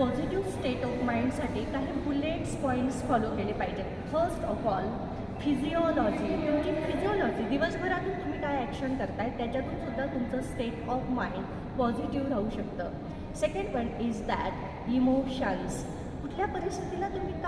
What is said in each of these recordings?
Positive state of माइंडसाठी काही bullets points follow केले पाहिजेत. फर्स्ट ऑफ ऑल फिजिओलॉजी तुमची फिजिओलॉजी दिवसभरातून तुम्ही काय ॲक्शन करताय त्याच्यातून सुद्धा तुमचं स्टेट ऑफ माइंड पॉझिटिव्ह राहू शकतं. Second one is that emotions कुठल्या परिस्थितीला तुम्ही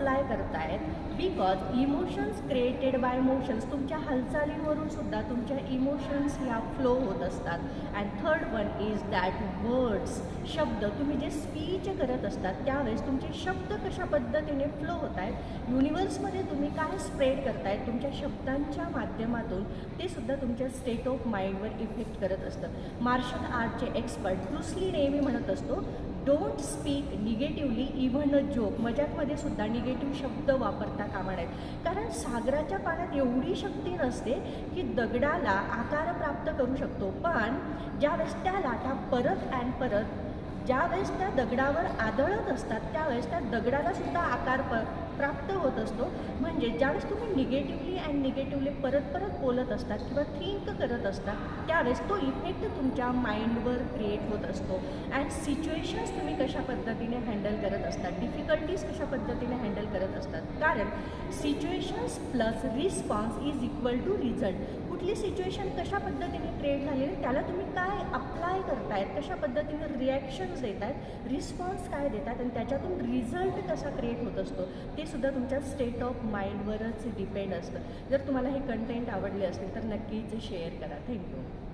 अप्लाय करतायत because emotions created by motions तुमच्या हालचालींवरून सुद्धा तुमच्या इमोशन्स ह्या फ्लो होत असतात. And third one is that words शब्द तुम्ही जे स्पीच करत असतात त्यावेळेस तुमचे शब्द कशा पद्धतीने फ्लो होत आहेत युनिवर्समध्ये तुम्ही काय स्प्रेड करतायत तुमच्या शब्दांच्या माध्यमातून ते सुद्धा तुमच्या स्टेट ऑफ माइंडवर इफेक्ट करत असतं. मार्शल आर्टचे एक्सपर्ट ब्रुसली नेहमी म्हणत असतो don't speak negatively even a joke मजाकमध्ये सुद्धा निगेटिव्ह शब्द वापरता कामा नयेत कारण सागराच्या पाण्यात एवढी शक्ती नसते की दगडाला आकार प्राप्त करू शकतो. पण ज्यावेळेस त्या लाटा परत अँड परत ज्यावेळेस त्या दगडावर आदळत असतात त्यावेळेस त्या दगडाला सुद्धा आकार प प्राप्त होत असतो. म्हणजे ज्यावेळेस तुम्ही निगेटिव्हली अँड निगेटिव्हली परत परत बोलत असतात किंवा थिंक करत असतात त्यावेळेस तो इफेक्ट तुमच्या माइंडवर क्रिएट होत असतो. अँड सिच्युएशन्स तुम्ही कशा पद्धतीने हँडल करत असतात? डिफिकल्टीज कशा पद्धतीने हँडल करत असतात? कारण situations plus response is equal to result कुठली सिच्युएशन कशा पद्धतीने क्रिएट झालेली त्याला तुम्ही काय अप्लाय करतायत? कशा पद्धतीने रिॲक्शन देत आहेत रिस्पॉन्स काय देतात आणि त्याच्यातून रिझल्ट कसा क्रिएट होत असतो ते सुद्धा तुमच्या स्टेट ऑफ माइंडवरच डिपेंड असतं. जर तुम्हाला हे कंटेंट आवडले असेल तर नक्कीच शेअर करा. थँक्यू